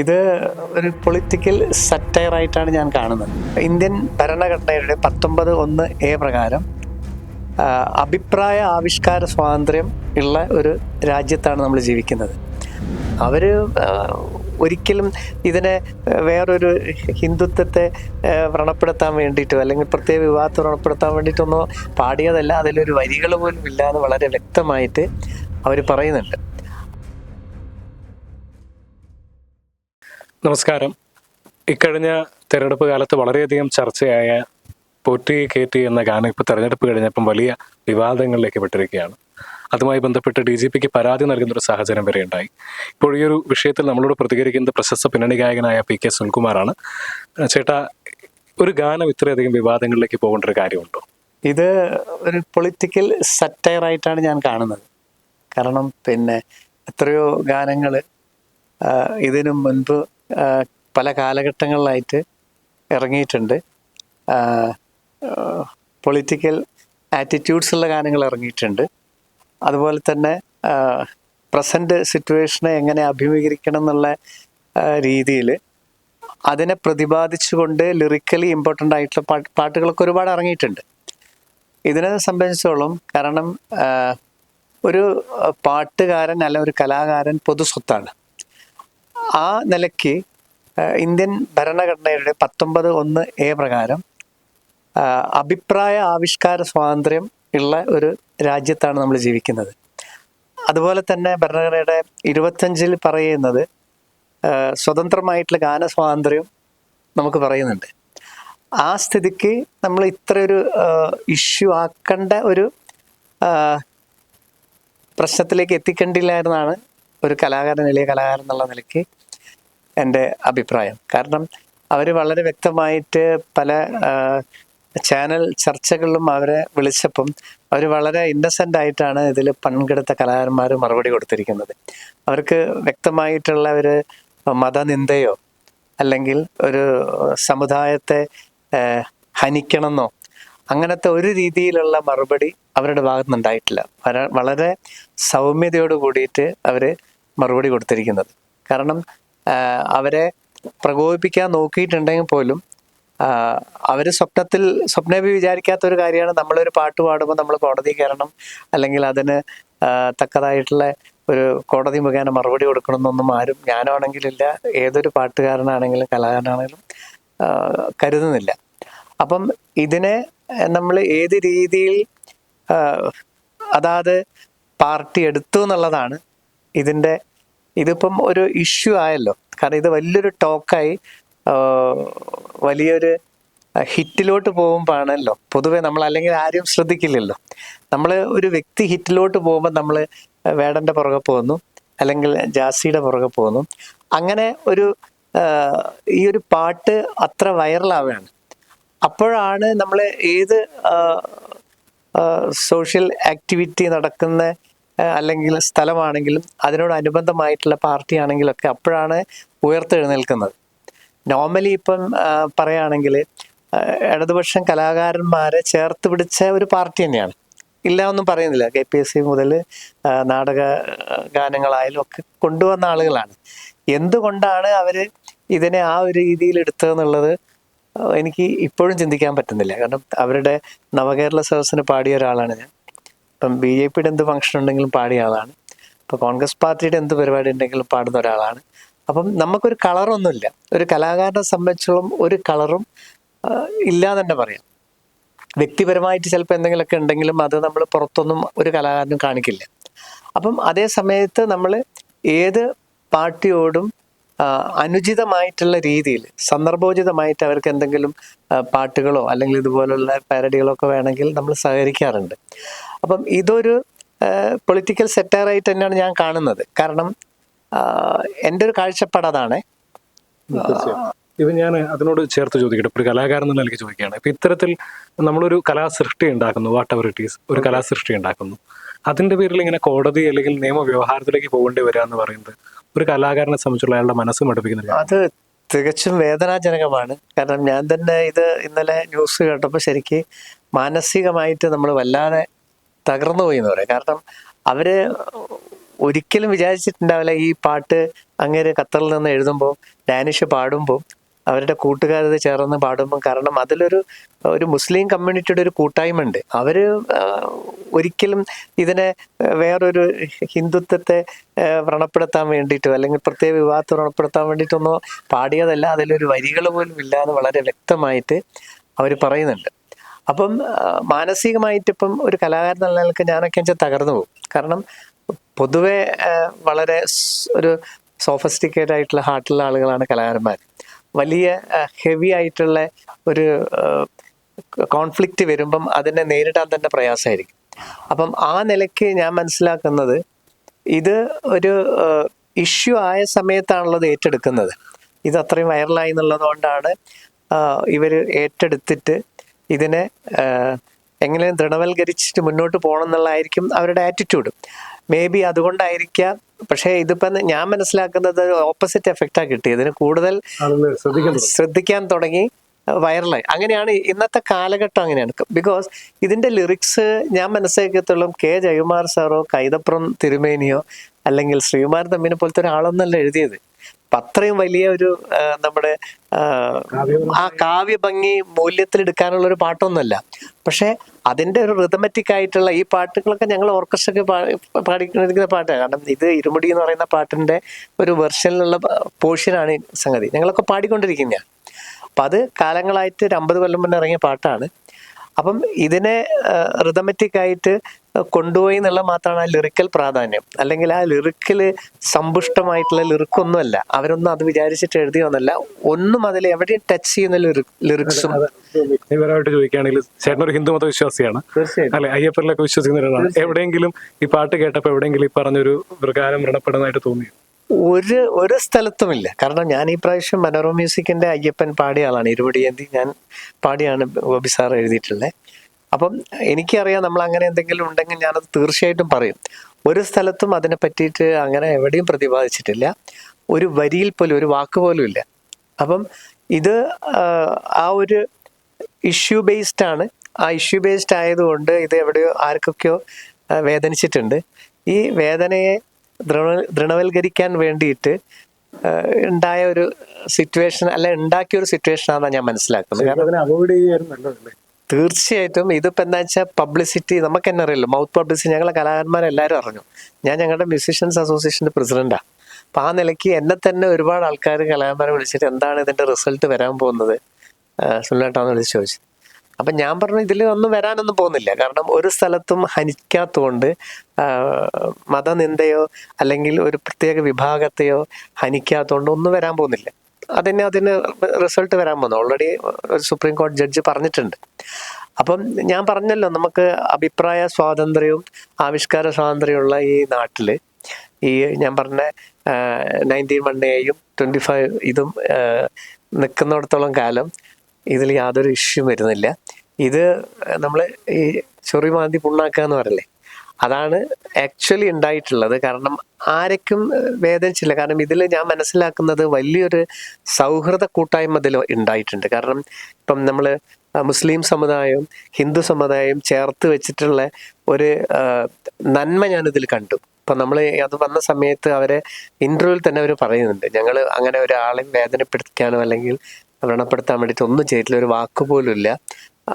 ഇത് ഒരു political satire ആയിട്ടാണ് ഞാൻ കാണുന്നത്. ഇന്ത്യൻ ഭരണഘടനയുടെ പത്തൊമ്പത് ഒന്ന് എ പ്രകാരം അഭിപ്രായ ആവിഷ്കാര സ്വാതന്ത്ര്യം ഉള്ള ഒരു രാജ്യത്താണ് നമ്മൾ ജീവിക്കുന്നത്. അവർ ഒരിക്കലും ഇതിനെ വേറൊരു ഹിന്ദുത്വത്തെ വ്രണപ്പെടുത്താൻ വേണ്ടിയിട്ടോ അല്ലെങ്കിൽ പ്രത്യേക വിവാഹത്തെ വ്രണപ്പെടുത്താൻ വേണ്ടിയിട്ടൊന്നോ പാടിയതല്ല. അതിലൊരു വരികൾ പോലും ഇല്ലാന്ന് വളരെ വ്യക്തമായിട്ട് അവർ പറയുന്നുണ്ട്. നമസ്കാരം. ഇക്കഴിഞ്ഞ തെരഞ്ഞെടുപ്പ് കാലത്ത് വളരെയധികം ചർച്ചയായ പോറ്റി ടി എന്ന ഗാനം ഇപ്പോൾ തെരഞ്ഞെടുപ്പ് കഴിഞ്ഞപ്പം വലിയ വിവാദങ്ങളിലേക്ക് പെട്ടിരിക്കുകയാണ്. അതുമായി ബന്ധപ്പെട്ട് ഡി ജി പിക്ക് പരാതി നൽകുന്ന ഒരു സാഹചര്യം വരെ ഉണ്ടായി. ഇപ്പോൾ ഈ ഒരു വിഷയത്തിൽ നമ്മളോട് പ്രതികരിക്കുന്നത് പ്രശസ്ത പിന്നണി ഗായകനായ പി കെ സുനിൽകുമാറാണ്. ചേട്ടാ ഒരു ഗാനം ഇത്രയധികം വിവാദങ്ങളിലേക്ക് പോകേണ്ട ഒരു കാര്യമുണ്ടോ? ഇത് ഒരു പൊളിറ്റിക്കൽ സറ്റയറായിട്ടാണ് ഞാൻ കാണുന്നത്. കാരണം പിന്നെ എത്രയോ ഗാനങ്ങൾ ഇതിനു മുൻപ് പല കാലഘട്ടങ്ങളിലായിട്ട് ഇറങ്ങിയിട്ടുണ്ട്. പൊളിറ്റിക്കൽ ആറ്റിറ്റ്യൂഡ്സ് ഉള്ള ഗാനങ്ങൾ ഇറങ്ങിയിട്ടുണ്ട്. അതുപോലെ തന്നെ പ്രസന്റ് സിറ്റുവേഷനെ എങ്ങനെ അഭിമുഖീകരിക്കണം എന്നുള്ള രീതിയിൽ അതിനെ പ്രതിപാദിച്ചുകൊണ്ട് ലിറിക്കലി ഇമ്പോർട്ടന്റ് ആയിട്ടുള്ള പാട്ട് പാട്ടുകളൊക്കെ ഒരുപാട് ഇറങ്ങിയിട്ടുണ്ട്. ഇതിനെ സംബന്ധിച്ചോളം കാരണം ഒരു പാട്ടുകാരൻ അല്ല ഒരു കലാകാരൻ പൊതു സ്വത്താണ്. ആ നിലയ്ക്ക് ഇന്ത്യൻ ഭരണഘടനയുടെ പത്തൊമ്പത് ഒന്ന് എ പ്രകാരം അഭിപ്രായ ആവിഷ്കാര സ്വാതന്ത്ര്യം ഉള്ള ഒരു രാജ്യത്താണ് നമ്മൾ ജീവിക്കുന്നത്. അതുപോലെ തന്നെ ഭരണഘടനയുടെ ഇരുപത്തഞ്ചിൽ പറയുന്നത് സ്വതന്ത്രമായിട്ടുള്ള ഗാന സ്വാതന്ത്ര്യം നമുക്ക് പറയുന്നുണ്ട്. ആ സ്ഥിതിക്ക് നമ്മൾ ഇത്രയൊരു ഇഷ്യൂ ആക്കേണ്ട ഒരു പ്രശ്നത്തിലേക്ക് എത്തിക്കേണ്ടില്ലായിരുന്നാണ് ഒരു കലാകാരൻ വലിയ കലാകാരൻ എന്നുള്ള നിലയ്ക്ക് എന്റെ അഭിപ്രായം. കാരണം അവർ വളരെ വ്യക്തമായിട്ട് പല ചാനൽ ചർച്ചകളിലും അവരെ വിളിച്ചപ്പം അവർ വളരെ ഇന്നസെന്റ് ആയിട്ടാണ് ഇതിൽ പങ്കെടുത്ത കലാകാരന്മാർ മറുപടി കൊടുത്തിരിക്കുന്നത്. അവർക്ക് വ്യക്തമായിട്ടുള്ള ഒരു മതനിന്ദയോ അല്ലെങ്കിൽ ഒരു സമുദായത്തെ ഹനിക്കണമെന്നോ അങ്ങനത്തെ ഒരു രീതിയിലുള്ള മറുപടി അവരുടെ ഭാഗത്തുനിന്നുണ്ടായിട്ടില്ല. വളരെ സൗമ്യതയോട് കൂടിയിട്ട് അവർ മറുപടി കൊടുത്തിരിക്കുന്നത്. കാരണം അവരെ പ്രകോപിപ്പിക്കാൻ നോക്കിയിട്ടുണ്ടെങ്കിൽ പോലും അവർ സ്വപ്നത്തിൽ സ്വപ്നവി വിചാരിക്കാത്ത ഒരു കാര്യമാണ്. നമ്മളൊരു പാട്ട് പാടുമ്പോൾ നമ്മൾ കോടതി കയറണം. അല്ലെങ്കിൽ അതിന് തക്കതായിട്ടുള്ള ഒരു കോടതി മുഖേന മറുപടി കൊടുക്കണമെന്നൊന്നും ആരും ഞാനാണെങ്കിലില്ല. ഏതൊരു പാട്ടുകാരനാണെങ്കിലും കലാകാരനാണെങ്കിലും കരുതുന്നില്ല. അപ്പം ഇതിനെ നമ്മൾ ഏത് രീതിയിൽ അതാത് പാർട്ടി എടുത്തു എന്നുള്ളതാണ് ഇതിന്റെ ഇതിപ്പം ഒരു ഇഷ്യൂ ആയല്ലോ. കാരണം ഇത് വലിയൊരു ടോക്കായി വലിയൊരു ഹിറ്റിലോട്ട് പോകുമ്പോഴാണല്ലോ. പൊതുവെ നമ്മൾ അല്ലെങ്കിൽ ആരും ശ്രദ്ധിക്കില്ലല്ലോ. നമ്മൾ ഒരു വ്യക്തി ഹിറ്റിലോട്ട് പോകുമ്പോൾ നമ്മൾ വേടന്റെ പുറകെ പോകുന്നു അല്ലെങ്കിൽ ജാസിയുടെ പുറകെ പോകുന്നു. അങ്ങനെ ഒരു ഈ ഒരു പാട്ട് അത്ര വൈറലാവുകയാണ്. അപ്പോഴാണ് നമ്മൾ ഏത് സോഷ്യൽ ആക്ടിവിറ്റി നടക്കുന്ന അല്ലെങ്കിൽ സ്ഥലമാണെങ്കിലും അതിനോട് അതിനോടനുബന്ധമായിട്ടുള്ള പാർട്ടി ആണെങ്കിലൊക്കെ അപ്പോഴാണ് ഉയർത്തെഴുന്നേൽക്കുന്നത്. നോർമലി ഇപ്പം പറയുകയാണെങ്കിൽ ഇടതുപക്ഷം കലാകാരന്മാരെ ചേർത്ത് പിടിച്ച ഒരു പാർട്ടി തന്നെയാണ്. ഇല്ല ഒന്നും പറയുന്നില്ല. കെ പി എസ് സി മുതൽ നാടക ഗാനങ്ങളായാലും ഒക്കെ കൊണ്ടുവന്ന ആളുകളാണ്. എന്തുകൊണ്ടാണ് അവർ ഇതിനെ ആ ഒരു രീതിയിൽ എടുത്തതെന്നുള്ളത് എനിക്ക് ഇപ്പോഴും ചിന്തിക്കാൻ പറ്റുന്നില്ല. കാരണം അവരുടെ നവകേരള സദസ്സിന് പാടിയ ഒരാളാണ് ഞാൻ. ഇപ്പം ബി ജെ പിയുടെ എന്ത് ഫംഗ്ഷൻ ഉണ്ടെങ്കിലും പാടിയ ആളാണ്. ഇപ്പോൾ കോൺഗ്രസ് പാർട്ടിയുടെ എന്ത് പരിപാടി ഉണ്ടെങ്കിലും പാടുന്ന ഒരാളാണ്. അപ്പം നമുക്കൊരു കളറൊന്നുമില്ല ഒരു കലാകാരനെ സംബന്ധിച്ചോളം ഒരു കളറും ഇല്ല തന്നെ പറയാം. വ്യക്തിപരമായിട്ട് ചിലപ്പോൾ എന്തെങ്കിലുമൊക്കെ ഉണ്ടെങ്കിലും അത് നമ്മൾ പുറത്തൊന്നും ഒരു കലാകാരനും കാണിക്കില്ല. അപ്പം അതേ സമയത്ത് നമ്മൾ ഏത് പാർട്ടിയോടും അനുചിതമായിട്ടുള്ള രീതിയിൽ സന്ദർഭോചിതമായിട്ട് അവർക്ക് എന്തെങ്കിലും പാട്ടുകളോ അല്ലെങ്കിൽ ഇതുപോലുള്ള പാരഡികളോ ഒക്കെ വേണമെങ്കിൽ നമ്മൾ സഹകരിക്കാറുണ്ട്. അപ്പം ഇതൊരു പൊളിറ്റിക്കൽ സെറ്റാറായിട്ട് തന്നെയാണ് ഞാൻ കാണുന്നത്. കാരണം എന്റെ ഒരു കാഴ്ചപ്പാട് അതാണ്. ഇത് ഞാൻ അതിനോട് ചേർത്ത് ചോദിക്കട്ടെ. ഒരു കലാകാരൻ എന്നുള്ള നിലയ്ക്ക് ചോദിക്കുകയാണ്. ഇപ്പം ഇത്തരത്തിൽ നമ്മളൊരു കലാസൃഷ്ടി ഉണ്ടാക്കുന്നു. വാട്ട് എവർ ഇറ്റ് ഈസ് ഒരു കലാസൃഷ്ടി ഉണ്ടാക്കുന്നു. അതിന്റെ പേരിൽ ഇങ്ങനെ കോടതി അല്ലെങ്കിൽ നിയമവ്യവഹാരത്തിലേക്ക് പോകേണ്ടി വരിക എന്ന് പറയുന്നത് ഒരു കലാകാരനെ സംബന്ധിച്ചുള്ള അയാളുടെ മനസ്സ് മടുപ്പിക്കുന്നില്ല. അത് തികച്ചും വേദനാജനകമാണ്. കാരണം ഞാൻ തന്നെ ഇത് ഇന്നലെ ന്യൂസ് കേട്ടപ്പോൾ ശരിക്ക് മാനസികമായിട്ട് നമ്മൾ വല്ലാതെ തകർന്നു പോയി എന്ന് പറയാം. കാരണം അവർ ഒരിക്കലും വിചാരിച്ചിട്ടുണ്ടാവില്ല ഈ പാട്ട് അങ്ങേര് ഖത്തറിൽ നിന്ന് എഴുതുമ്പോൾ ഡാനിഷ് പാടുമ്പോൾ അവരുടെ കൂട്ടുകാരത് ചേർന്ന് പാടുമ്പോൾ കാരണം അതിലൊരു ഒരു മുസ്ലിം കമ്മ്യൂണിറ്റിയുടെ ഒരു കൂട്ടായ്മ ഉണ്ട് അവർ ഒരിക്കലും ഇതിനെ വേറൊരു ഹിന്ദുത്വത്തെ വ്രണപ്പെടുത്താൻ വേണ്ടിയിട്ടോ അല്ലെങ്കിൽ പ്രത്യേക വിവാഹത്തെ വ്രണപ്പെടുത്താൻ വേണ്ടിയിട്ടൊന്നോ പാടിയതല്ല. അതിലൊരു വരികൾ പോലും ഇല്ലാന്ന് വളരെ വ്യക്തമായിട്ട് അവർ പറയുന്നുണ്ട്. അപ്പം മാനസികമായിട്ട് ഇപ്പം ഒരു കലാകാരൻ എന്ന നിലയ്ക്ക് ഞാനൊക്കെ വെച്ചാൽ തകർന്നു പോകും. കാരണം പൊതുവെ വളരെ ഒരു സോഫസ്റ്റിക്കേറ്റഡ് ആയിട്ടുള്ള ഹാർട്ടുള്ള ആളുകളാണ് കലാകാരന്മാർ വലിയ ഹെവി ആയിട്ടുള്ള ഒരു കോൺഫ്ലിക്റ്റ് വരുമ്പം അതിനെ നേരിടാൻ തന്നെ പ്രയാസമായിരിക്കും. അപ്പം ആ നിലയ്ക്ക് ഞാൻ മനസ്സിലാക്കുന്നത് ഇത് ഒരു ഇഷ്യൂ ആയ സമയത്താണല്ലോ ഇത് ഏറ്റെടുക്കുന്നത്. ഇത് അത്രയും വൈറലായി എന്നുള്ളത് കൊണ്ടാണ് ഇവർ ഏറ്റെടുത്തിട്ട് ഇതിനെ എങ്ങനെയും ദൃഢവൽക്കരിച്ചിട്ട് മുന്നോട്ട് പോകണം എന്നുള്ളതായിരിക്കും അവരുടെ ആറ്റിറ്റ്യൂഡ് മേ ബി അതുകൊണ്ടായിരിക്കാം പക്ഷേ ഇതിപ്പം ഞാൻ മനസ്സിലാക്കുന്നത് ഓപ്പോസിറ്റ് എഫക്റ്റാ കിട്ടി ഇതിന് കൂടുതൽ ശ്രദ്ധിക്കാൻ തുടങ്ങി. വൈറലായി അങ്ങനെയാണ് ഇന്നത്തെ കാലഘട്ടം അങ്ങനെയാണ്. ബിക്കോസ് ഇതിന്റെ ലിറിക്സ് ഞാൻ മനസ്സിലാക്കിയത്തോളം കെ ജയകുമാർ സാറോ കൈതപ്രം തിരുമേനിയോ അല്ലെങ്കിൽ ശ്രീകുമാർ തമ്മിനെ പോലത്തെ ഒരാളൊന്നല്ല എഴുതിയത്. അപ്പൊ അത്രയും വലിയ ഒരു നമ്മുടെ ആ, കാവ്യ ഭംഗി മൂല്യത്തിലെടുക്കാനുള്ള ഒരു പാട്ടൊന്നുമല്ല. പക്ഷെ അതിന്റെ ഒരു റിതമറ്റിക് ആയിട്ടുള്ള ഈ പാട്ടുകളൊക്കെ ഞങ്ങൾ ഓർക്കസ്ട്രയ്ക്ക് പാടിക്കുന്ന പാട്ടാണ്. കാരണം ഇത് ഇരുമുടി എന്ന് പറയുന്ന പാട്ടിന്റെ ഒരു വെർഷനിലുള്ള പോർഷനാണ് സംഗതി. ഞങ്ങളൊക്കെ പാടിക്കൊണ്ടിരിക്കുന്നതാണ് അപ്പം അത് കാലങ്ങളായിട്ട് ഒരു അമ്പത് കൊല്ലം മുന്നേ ഇറങ്ങിയ പാട്ടാണ്. അപ്പം ഇതിനെ റിതമറ്റിക് ആയിട്ട് കൊണ്ടുപോയി എന്നുള്ള മാത്രമാണ് ആ ലിറിക്കൽ പ്രാധാന്യം. അല്ലെങ്കിൽ ആ ലിറിക്കിൽ സമ്പുഷ്ടമായിട്ടുള്ള ലിറിക്കൊന്നുമല്ല അവരൊന്നും അത് വിചാരിച്ചിട്ട് എഴുതിയൊന്നല്ല ഒന്നും അതിൽ എവിടെയും ടച്ച് ചെയ്യുന്ന ലിറിക്സും ഇവരായിട്ട് ചോദിക്കുകയാണെങ്കിൽ ചേട്ടൻ ഒരു ഹിന്ദു മത വിശ്വാസിയാണ് അല്ലെ? അയ്യപ്പനിലൊക്കെ വിശ്വസിക്കുന്ന ഒരാളാണ്. എവിടെയെങ്കിലും ഈ പാട്ട് കേട്ടപ്പോൾ എവിടെയെങ്കിലും ഈ പറഞ്ഞൊരു പ്രകാരം വ്രണപ്പെടുന്നതായിട്ട് തോന്നി ഒരു ഒരു സ്ഥലത്തുമില്ല. കാരണം ഞാൻ ഈ പ്രാവശ്യം മനോരമ മ്യൂസിക്കിന്റെ അയ്യപ്പൻ പാടിയ ആളാണ്. ഇരുപടിയന്തി ഞാൻ പാടിയാണ് ഗോപി സാർ എഴുതിയിട്ടുള്ളത് അപ്പം എനിക്കറിയാം നമ്മൾ അങ്ങനെ എന്തെങ്കിലും ഉണ്ടെങ്കിൽ ഞാനത് തീർച്ചയായിട്ടും പറയും. ഒരു സ്ഥലത്തും അതിനെ പറ്റിയിട്ട് അങ്ങനെ എവിടെയും പ്രതിപാദിച്ചിട്ടില്ല. ഒരു വരിയിൽ പോലും ഒരു വാക്ക് പോലും ഇല്ല. അപ്പം ഇത് ആ, ഒരു ഇഷ്യൂ ബേസ്ഡ് ആണ്. ആ ഇഷ്യൂ ബേസ്ഡ് ആയതുകൊണ്ട് ഇത് എവിടെയോ ആർക്കൊക്കെയോ വേദനിച്ചിട്ടുണ്ട്. ഈ വേദനയെ ദൃഢ ദൃഢവൽക്കരിക്കാൻ വേണ്ടിയിട്ട് ഉണ്ടായ ഒരു സിറ്റുവേഷൻ അല്ല ഉണ്ടാക്കിയ ഒരു സിറ്റുവേഷൻ ആണെന്നാണ് ഞാൻ മനസ്സിലാക്കുന്നത്. കാരണം തീർച്ചയായിട്ടും ഇതിപ്പോ എന്താ വെച്ചാൽ പബ്ലിസിറ്റി നമുക്ക് തന്നെ അറിയില്ല. മൗത്ത് പബ്ലിസിറ്റി ഞങ്ങളെ കലാകാരന്മാരെല്ലാവരും അറിഞ്ഞു. ഞാൻ ഞങ്ങളുടെ മ്യൂസിഷ്യൻസ് അസോസിയേഷന്റെ പ്രസിഡന്റാണ് അപ്പൊ ആ നിലയ്ക്ക് എന്നെ തന്നെ ഒരുപാട് ആൾക്കാർ കലാകാരന്മാരെ വിളിച്ചിട്ട് എന്താണ് ഇതിന്റെ റിസൾട്ട് വരാൻ പോകുന്നത്? സുനിലേട്ടാന്ന് വിളിച്ച് ചോദിച്ചു. അപ്പൊ ഞാൻ പറഞ്ഞു ഇതിൽ ഒന്നും വരാനൊന്നും പോകുന്നില്ല. കാരണം ഒരു സ്ഥലത്തും ഹനിക്കാത്തതുകൊണ്ട് മതനിന്ദയോ അല്ലെങ്കിൽ ഒരു പ്രത്യേക വിഭാഗത്തെയോ ഹനിക്കാത്തതുകൊണ്ട് ഒന്നും വരാൻ പോകുന്നില്ല. അതിന് അതിന് റിസൾട്ട് വരാൻ പോകുന്നു. ഓൾറെഡി ഒരു സുപ്രീം കോടതി ജഡ്ജ് പറഞ്ഞിട്ടുണ്ട്. അപ്പം ഞാൻ പറഞ്ഞല്ലോ നമുക്ക് അഭിപ്രായ സ്വാതന്ത്ര്യവും ആവിഷ്കാര സ്വാതന്ത്ര്യമുള്ള ഈ നാട്ടിൽ ഈ ഞാൻ പറഞ്ഞ നയന്റീൻ വൺ എയും ട്വന്റി ഫൈവ് ഇതും നിൽക്കുന്നിടത്തോളം കാലം ഇതിൽ യാതൊരു ഇഷ്യൂ വരുന്നില്ല. ഇത് നമ്മൾ ഈ ചൊറി മാന്തി പുണ്ണാക്കുക എന്ന് പറയല്ലേ? അതാണ് ആക്ച്വലി ഉണ്ടായിട്ടുള്ളത്. കാരണം ആരൊക്കും വേദനിച്ചില്ല. കാരണം ഇതിൽ ഞാൻ മനസ്സിലാക്കുന്നത് വലിയൊരു സൗഹൃദ കൂട്ടായ്മ ഇതിൽ ഉണ്ടായിട്ടുണ്ട്. കാരണം ഇപ്പം നമ്മൾ മുസ്ലിം സമുദായവും ഹിന്ദു സമുദായവും ചേർത്ത് വെച്ചിട്ടുള്ള ഒരു നന്മ ഞാനിതിൽ കണ്ടു. ഇപ്പം നമ്മൾ അത് വന്ന സമയത്ത് അവരെ ഇന്റർവ്യൂവിൽ തന്നെ അവർ പറയുന്നുണ്ട്. ഞങ്ങൾ അങ്ങനെ ഒരാളെയും വേദനപ്പെടുത്തിക്കാനോ അല്ലെങ്കിൽ വ്രണപ്പെടുത്താൻ വേണ്ടിയിട്ട് ഒന്നും ചെയ്തിട്ടില്ല. ഒരു വാക്ക് ഇല്ല.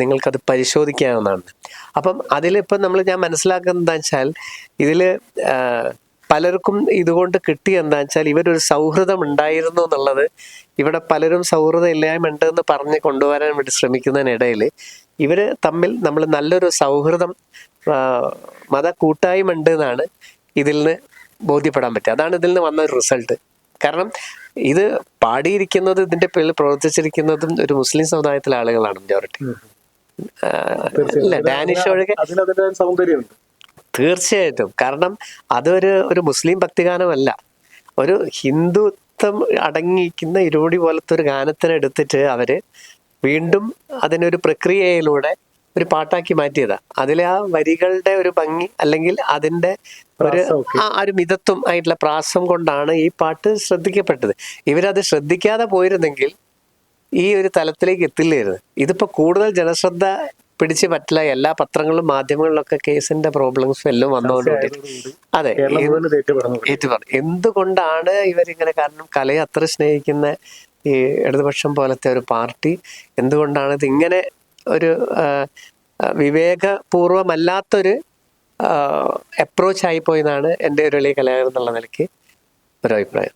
നിങ്ങൾക്കത് പരിശോധിക്കാവുന്നതാണ്. അപ്പം അതിലിപ്പം നമ്മൾ ഞാൻ മനസ്സിലാക്കുന്നത് എന്താ വെച്ചാൽ ഇതിൽ പലർക്കും ഇതുകൊണ്ട് കിട്ടിയ എന്താ വെച്ചാൽ ഇവരൊരു സൗഹൃദം ഉണ്ടായിരുന്നു എന്നുള്ളത് ഇവിടെ പലരും സൗഹൃദം ഇല്ലായ്മ ഉണ്ടെന്ന് പറഞ്ഞ് കൊണ്ടുവരാൻ വേണ്ടി ശ്രമിക്കുന്നതിനിടയിൽ ഇവർ തമ്മിൽ നമ്മൾ നല്ലൊരു സൗഹൃദം മത കൂട്ടായ്മ ഉണ്ട് എന്നാണ് ഇതിൽ നിന്ന് ബോധ്യപ്പെടാൻ പറ്റുക. അതാണ് ഇതിൽ നിന്ന് വന്ന ഒരു റിസൾട്ട്. കാരണം ഇത് പാടിയിരിക്കുന്നത് ഇതിന്റെ പേരിൽ പ്രവർത്തിച്ചിരിക്കുന്നതും ഒരു മുസ്ലിം സമുദായത്തിലെ ആളുകളാണ് മെജോറിറ്റി ഇല്ല ഡാനിഷ് ഒഴികെ സൗന്ദര്യമുണ്ട്. തീർച്ചയായിട്ടും. കാരണം അതൊരു ഒരു മുസ്ലിം ഭക്തിഗാനമല്ല. ഒരു ഹിന്ദുത്വം അടങ്ങിയിരിക്കുന്ന ഇരുപടി പോലത്തെ ഒരു ഗാനത്തിനെ എടുത്തിട്ട് അവർ വീണ്ടും അതിനൊരു പ്രക്രിയയിലൂടെ ഒരു പാട്ടാക്കി മാറ്റിയതാ. അതിലെ ആ വരികളുടെ ഒരു ഭംഗി അല്ലെങ്കിൽ അതിന്റെ ഒരു ആ ഒരു മിതത്വം ആയിട്ടുള്ള പ്രാസം കൊണ്ടാണ് ഈ പാട്ട് ശ്രദ്ധിക്കപ്പെട്ടത്. ഇവരത് ശ്രദ്ധിക്കാതെ പോയിരുന്നെങ്കിൽ ഈ ഒരു തലത്തിലേക്ക് എത്തില്ലായിരുന്നു. ഇതിപ്പോ കൂടുതൽ ജനശ്രദ്ധ പിടിച്ച് പറ്റില്ല. എല്ലാ പത്രങ്ങളിലും മാധ്യമങ്ങളിലൊക്കെ കേസിന്റെ പ്രോബ്ലംസും എല്ലാം വന്നുകൊണ്ടിരിക്കും അതെ ഏറ്റുപറഞ്ഞു. എന്തുകൊണ്ടാണ് ഇവരിങ്ങനെ കാരണം കലയെ അത്ര സ്നേഹിക്കുന്ന ഈ ഇടതുപക്ഷം പോലത്തെ ഒരു പാർട്ടി? എന്തുകൊണ്ടാണ് ഇത് ഇങ്ങനെ ഒരു വിവേകപൂർവമല്ലാത്തൊരു അപ്രോച്ച് ആയിപ്പോയെന്നാണ് എന്റെ ഒരു വലിയ കലാകാരൻ എന്നുള്ള നിലയ്ക്ക് ഒരു അഭിപ്രായം.